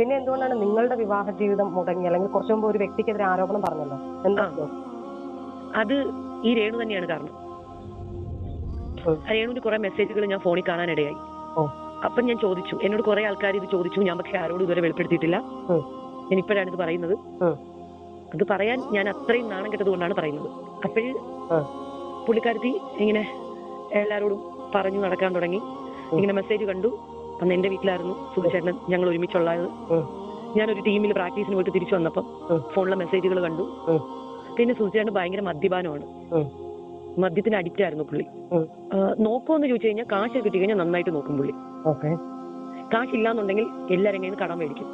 പിന്നെ എന്തുകൊണ്ടാണ് നിങ്ങളുടെ വിവാഹ ജീവിതം മുടങ്ങി? അല്ലെങ്കിൽ കുറച്ചു മുമ്പ് ഒരു വ്യക്തിക്കെതിരെ ആരോപണം പറഞ്ഞല്ലോ. എന്താ അത് ഈ രേണു തന്നെയാണ് കാരണം. രേണുവിന്റെ കുറെ മെസ്സേജുകൾ ഞാൻ ഫോണിൽ കാണാനിടയായി. അപ്പം ഞാൻ ചോദിച്ചു. എന്നോട് കുറെ ആൾക്കാർ ഇത് ചോദിച്ചു. ഞാൻ പക്ഷെ ആരോടും ഇതുവരെ വെളിപ്പെടുത്തിയിട്ടില്ല. ഞാൻ ഇപ്പോഴാണ് ഇത് പറയുന്നത്. അത് പറയാൻ ഞാൻ അത്രയും നാണം കെട്ടത് കൊണ്ടാണ് പറയുന്നത്. അപ്പോഴ് ഉം. പുള്ളിക്കാരത്തി ഇങ്ങനെ എല്ലാരോടും പറഞ്ഞു നടക്കാൻ തുടങ്ങി. ഇങ്ങനെ മെസ്സേജ് കണ്ടു. അന്ന് എന്റെ വീട്ടിലായിരുന്നു സുധിച്ചേട്ടൻ ഞങ്ങൾ ഒരുമിച്ചുള്ളത്. ഞാനൊരു ടീമിൽ പ്രാക്ടീസിന് പോയിട്ട് തിരിച്ചു വന്നപ്പം. ഫോണിലെ മെസ്സേജുകൾ കണ്ടു. പിന്നെ സുധിച്ചേട്ടൻ ഭയങ്കര മദ്യപാനമാണ്. മദ്യത്തിന് അഡിക്റ്റ് ആയിരുന്നു പുള്ളി. നോക്കുമെന്ന് ചോദിച്ചു കഴിഞ്ഞാൽ കാശ് കിട്ടി കഴിഞ്ഞാൽ നന്നായിട്ട് നോക്കും പുള്ളി. കാശ് ഇല്ലാന്നുണ്ടെങ്കിൽ എല്ലാവരും കയ്യിൽ നിന്ന് കടം മേടിക്കും.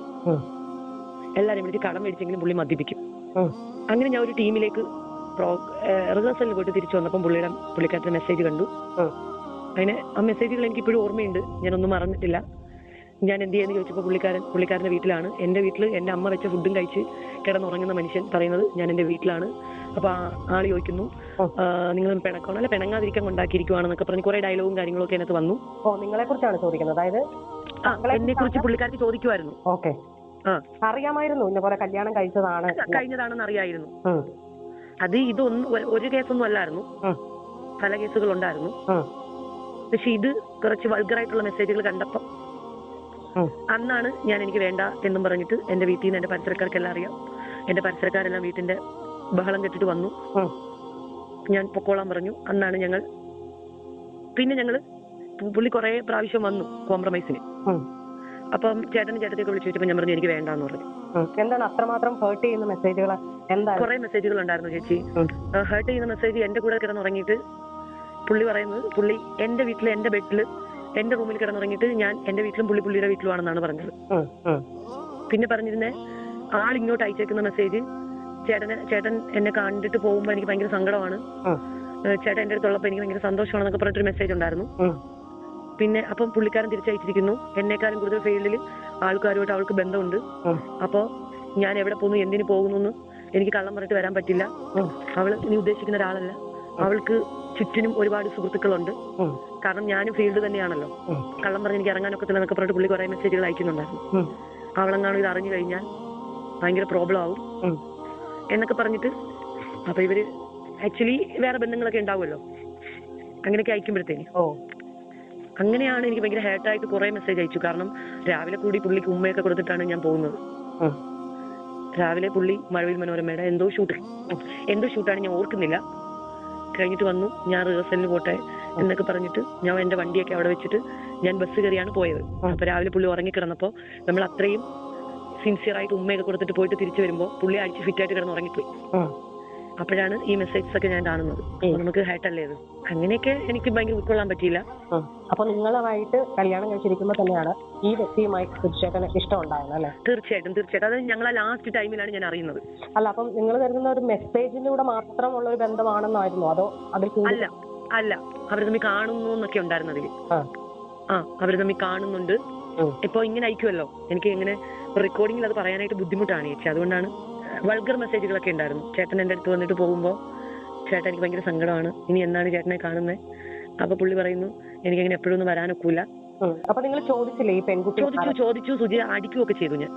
എല്ലാരും വിളിച്ച് കടം മേടിച്ചെങ്കിലും പുള്ളി മദ്യപിക്കും. അങ്ങനെ ഞാൻ ഒരു ടീമിലേക്ക് റിഹേഴ്സലിൽ പോയിട്ട് തിരിച്ചു വന്നപ്പം പുള്ളിയുടെ പുള്ളിക്കാരത്തെ മെസ്സേജ് കണ്ടു. അങ്ങനെ ആ മെസ്സേജുകൾ എനിക്ക് ഇപ്പോഴും ഓർമ്മയുണ്ട്. ഞാനൊന്നും മറന്നിട്ടില്ല. ഞാൻ എന്ത് ചെയ്യുന്നു ചോദിച്ചപ്പോൾ പുള്ളിക്കാരൻ പുള്ളിക്കാരന്റെ വീട്ടിലാണ്. എന്റെ വീട്ടിൽ എന്റെ അമ്മ വെച്ച ഫുഡും കഴിച്ച് കിടന്നുറങ്ങുന്ന മനുഷ്യൻ പറയുന്നത് ഞാൻ എന്റെ വീട്ടിലാണ്. അപ്പൊ ആ ആൾ ചോദിക്കുന്നു. നിങ്ങൾ പിണക്കണം അല്ലെ പിണങ്ങാതിരിക്കാൻ കൊണ്ടാക്കിയിരിക്കുവാണെന്നൊക്കെ പറഞ്ഞ് കുറെ ഡയലോഗും കാര്യങ്ങളൊക്കെ അതിനകത്ത് വന്നു. ഓ നിങ്ങളെ കുറിച്ചാണ് ചോദിക്കുന്നത്. അതായത് എന്നെ കുറിച്ച് പുള്ളിക്കാർക്ക് ചോദിക്കുമായിരുന്നു ഓക്കെ. അറിയാമായിരുന്നു ഇന്ന പോലെ കല്യാണം കഴിച്ചതാണ്. കഴിഞ്ഞതാണെന്ന് അറിയായിരുന്നു. അത് ഇതൊന്നും ഒരു- കേസൊന്നും അല്ലായിരുന്നു. പല കേസുകൾ ഉണ്ടായിരുന്നു. പക്ഷെ ഇത് കുറച്ച് വൾഗറായിട്ടുള്ള മെസ്സേജുകൾ കണ്ടപ്പം. അന്നാണ് ഞാൻ എനിക്ക് വേണ്ട എന്നും പറഞ്ഞിട്ട് എന്റെ വീട്ടിൽ നിന്ന് എന്റെ പരിസരക്കാർക്കെല്ലാം അറിയാം. എന്റെ പരിസരക്കാരെല്ലാം വീട്ടിന്റെ ബഹളം കെട്ടിട്ട് വന്നു. ഞാൻ പൊക്കോളാൻ പറഞ്ഞു. അന്നാണ് ഞങ്ങൾ പിന്നെ ഞങ്ങൾ പു- പുള്ളി കുറെ പ്രാവശ്യം വന്നു കോംപ്രമൈസിന്. അപ്പം ചേട്ടനും ചേട്ടത്തേക്ക് വിളിച്ചു ചോദിച്ചപ്പോൾ ഞാൻ പറഞ്ഞു എനിക്ക് വേണ്ടാന്ന് പറഞ്ഞു. എന്താണ് അത്രമാത്രം ഹേർട്ട് ചെയ്യുന്ന മെസ്സേജുകൾ കുറെ മെസ്സേജുകൾ ഉണ്ടായിരുന്നു ചേച്ചി. ഹേർട്ട് ചെയ്യുന്ന മെസ്സേജ് എന്റെ കൂടെ കിടന്നുറങ്ങിയിട്ട് പുള്ളി പറയുന്നത് പുള്ളി എന്റെ വീട്ടിൽ എന്റെ ബെഡിൽ എന്റെ റൂമിൽ കിടന്നുറങ്ങിയിട്ട് ഞാൻ എന്റെ വീട്ടിലും പുള്ളി പുള്ളിയുടെ വീട്ടിലുമാണെന്നാണ് പറഞ്ഞത്. പിന്നെ പറഞ്ഞിരുന്നേ ആൾ ഇങ്ങോട്ട് അയച്ചേക്കുന്ന മെസ്സേജ് ചേട്ടന് ചേട്ടൻ എന്നെ കണ്ടിട്ട് പോകുമ്പോൾ എനിക്ക് ഭയങ്കര സങ്കടമാണ്. ചേട്ടൻ എന്റെ അടുത്തുള്ളപ്പോൾ എനിക്ക് ഭയങ്കര സന്തോഷമാണെന്നൊക്കെ പറഞ്ഞിട്ടൊരു മെസ്സേജ് ഉണ്ടായിരുന്നു. പിന്നെ അപ്പം പുള്ളിക്കാരൻ തിരിച്ചയച്ചിരിക്കുന്നു. എന്നെക്കാളും കൂടുതൽ ഫീൽഡിൽ ആൾക്കാരുമായിട്ട് അവൾക്ക് ബന്ധമുണ്ട്. അപ്പോൾ അപ്പോ ഞാൻ എവിടെ പോകുന്നു എന്തിനു പോകുന്നു എനിക്ക് കള്ളം പറഞ്ഞിട്ട് വരാൻ പറ്റില്ല. അവൾ അവൾ നീ ഉദ്ദേശിക്കുന്ന ഒരാളല്ല. അവൾക്ക് ചുറ്റിനും ഒരുപാട് സുഹൃത്തുക്കളുണ്ട്. കാരണം ഞാനും ഫീൽഡ് തന്നെയാണല്ലോ. കള്ളം പറഞ്ഞ് എനിക്ക് ഇറങ്ങാനൊക്കത്തില്ല എന്നൊക്കെ പറഞ്ഞിട്ട് പുള്ളി കുറെ മെസ്സേജുകൾ അയക്കുന്നുണ്ടായിരുന്നു. അവളെങ്ങാണോ അവളെങ്ങാനും ഇത് അറിഞ്ഞു കഴിഞ്ഞാൽ ഭയങ്കര പ്രോബ്ലം ആവും. എന്നൊക്കെ പറഞ്ഞിട്ട് അപ്പൊ ഇവർ ആക്ച്വലി വേറെ ബന്ധങ്ങളൊക്കെ ഉണ്ടാവുമല്ലോ. അങ്ങനെയൊക്കെ അയക്കുമ്പോഴത്തേന്. ഓ. അങ്ങനെയാണ് എനിക്ക് ഭയങ്കര ഹേർട്ടായിട്ട് കുറെ മെസ്സേജ് അയച്ചു. കാരണം രാവിലെ കൂടി പുള്ളിക്ക് ഉമ്മയൊക്കെ കൊടുത്തിട്ടാണ് ഞാൻ പോകുന്നത്. രാവിലെ പുള്ളി മഴവിൽ മനോരമയുടെ എന്തോ ഷൂട്ട് എന്തോ ഷൂട്ടാണ് ഞാൻ ഓർക്കുന്നില്ല. കഴിഞ്ഞിട്ട് വന്നു ഞാൻ റിഹേഴ്സലിന് പോട്ടെ എന്നൊക്കെ പറഞ്ഞിട്ട് ഞാൻ എന്റെ വണ്ടിയൊക്കെ അവിടെ വെച്ചിട്ട് ഞാൻ ബസ് കയറിയാണ് പോയത്. അപ്പൊ രാവിലെ പുള്ളി ഉറങ്ങിക്കിടന്നപ്പോ നമ്മൾ അത്രയും സിൻസിയർ ആയിട്ട് ഉമ്മയൊക്കെ കൊടുത്തിട്ട് പോയിട്ട് തിരിച്ചു വരുമ്പോ പുള്ളി അടിച്ച് ഫിറ്റ് ആയിട്ട് കിടന്ന് ഉറങ്ങിപ്പോയി. അപ്പോഴാണ് ഈ മെസ്സേജസ് ഒക്കെ ഞാൻ കാണുന്നത്. നമുക്ക് ഹേർട്ടല്ലേ ഇത്? അങ്ങനെയൊക്കെ എനിക്ക് ഭയങ്കര ഉൾക്കൊള്ളാൻ പറ്റിയില്ല. അപ്പൊ നിങ്ങളുമായിട്ട് കല്യാണം കഴിച്ചിരിക്കുമ്പോ തന്നെയാണ് ഈ വ്യക്തിയുമായി തീർച്ചയായിട്ടും ഇഷ്ടം ഉണ്ടായത് അല്ലെ? തീർച്ചയായിട്ടും തീർച്ചയായിട്ടും. അത് ഞങ്ങൾ ലാസ്റ്റ് ടൈമിലാണ് ഞാൻ അറിയുന്നത്. അല്ല അപ്പം നിങ്ങൾ കരുതുന്ന ഒരു മെസ്സേജിലൂടെ മാത്രമുള്ള ഒരു ബന്ധമാണെന്നായിരുന്നു? അതോ അതിൽ അല്ല അല്ല. അവർ തമ്മിൽ കാണുന്നു എന്നൊക്കെ ഉണ്ടായിരുന്നു അതിൽ ആ. അവർ തമ്മിൽ കാണുന്നുണ്ട്. ഇപ്പോ ഇപ്പൊ ഇങ്ങനെ അയക്കുമല്ലോ എനിക്ക് ഇങ്ങനെ റെക്കോർഡിംഗിൽ അത് പറയാനായിട്ട് ബുദ്ധിമുട്ടാണ് ചേച്ചി. അതുകൊണ്ടാണ് വൾഗർ മെസ്സേജുകളൊക്കെ ഉണ്ടായിരുന്നു. ചേട്ടൻ എന്റെ അടുത്ത് വന്നിട്ട് പോകുമ്പോൾ ചേട്ടൻ എനിക്ക് ഭയങ്കര സങ്കടമാണ്. ഇനി എന്നാണ് ചേട്ടനെ കാണുന്നത് അപ്പൊ പുള്ളി പറയുന്നു എനിക്ക് അങ്ങനെ എപ്പോഴും ഒന്നും വരാനൊക്കൂല. അപ്പൊ നിങ്ങൾ ചോദിച്ചില്ലേ ഈ പെൺകുട്ടി ചോദിച്ചു ചോദിച്ചു സുജി അടിക്കുകയൊക്കെ ചെയ്തു ഞാൻ.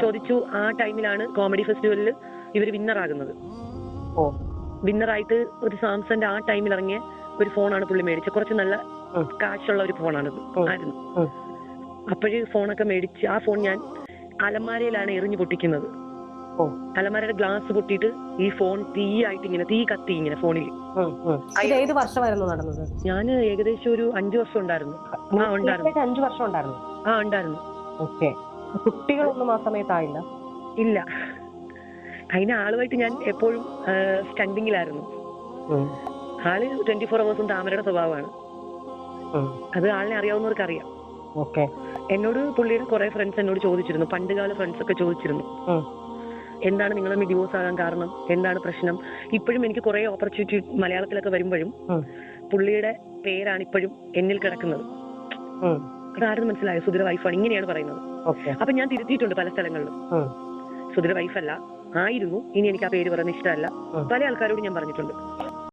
ചോദിച്ചു ആ ടൈമിലാണ് കോമഡി ഫെസ്റ്റിവലിൽ ഇവർ വിന്നർ ആകുന്നത്. ഓ. വിന്നറായിട്ട് ഒരു സാംസന്റെ ആ ടൈമിൽ ഇറങ്ങിയ ഒരു ഫോണാണ് പുള്ളി മേടിച്ചത്. കുറച്ച് നല്ല. കാശുള്ള ഒരു ഫോണാണത് ആയിരുന്നു. അപ്പോഴ് ഫോണൊക്കെ മേടിച്ച് ആ ഫോൺ ഞാൻ അലമാരയിലാണ് എറിഞ്ഞു പൊട്ടിക്കുന്നത്. ഓ. അലമാരയുടെ ഗ്ലാസ് പൊട്ടിയിട്ട് ഈ ഫോൺ തീയായിട്ട് ഇങ്ങനെ തീ കത്തി ഇങ്ങനെ ഫോണിൽ ഏത് വർഷമായിരുന്നു നടന്നത്? ഞാൻ ഏകദേശം ഒരു അഞ്ചു വർഷം ഉണ്ടായിരുന്നു. ആ ഉണ്ടായിരുന്നു. അഞ്ചു വർഷം ഉണ്ടായിരുന്നു. ആ ഉണ്ടായിരുന്നു. ഓക്കെ. കുട്ടികളൊന്നും ആ സമയത്തായില്ല? ഇല്ല. അതിന് ആളുമായിട്ട് ഞാൻ എപ്പോഴും സ്റ്റണ്ടിങ്ങിലായിരുന്നു ആൾ ട്വന്റി ഫോർ അവേഴ്സും താമരയുടെ സ്വഭാവമാണ്. അത് ആളിനെ അറിയാവുന്നവർക്ക് അറിയാം ഓക്കെ. എന്നോട് പുള്ളിയുടെ കുറെ ഫ്രണ്ട്സ് എന്നോട് ചോദിച്ചിരുന്നു. പണ്ടുകാല ഫ്രണ്ട്സ് ഒക്കെ ചോദിച്ചിരുന്നു. എന്താണ് നിങ്ങൾ തമ്മിൽ ഡിവോഴ്സ് ആകാൻ കാരണം? എന്താണ് പ്രശ്നം? ഇപ്പോഴും എനിക്ക് കുറെ ഓപ്പർച്യൂണിറ്റി മലയാളത്തിലൊക്കെ വരുമ്പോഴും. പുള്ളിയുടെ പേരാണ് ഇപ്പോഴും എന്നിൽ കിടക്കുന്നത്. അതാരും മനസ്സിലായോ? സുധിര വൈഫാണ് ഇങ്ങനെയാണ് പറയുന്നത്. അപ്പൊ ഞാൻ തിരുത്തിയിട്ടുണ്ട് പല സ്ഥലങ്ങളിലും. സുധിര വൈഫല്ല ആയിരുന്നു. ഇനി എനിക്ക് ആ പേര് പറയുന്നത് ഇഷ്ടമല്ല. പല ആൾക്കാരോട് ഞാൻ പറഞ്ഞിട്ടുണ്ട്.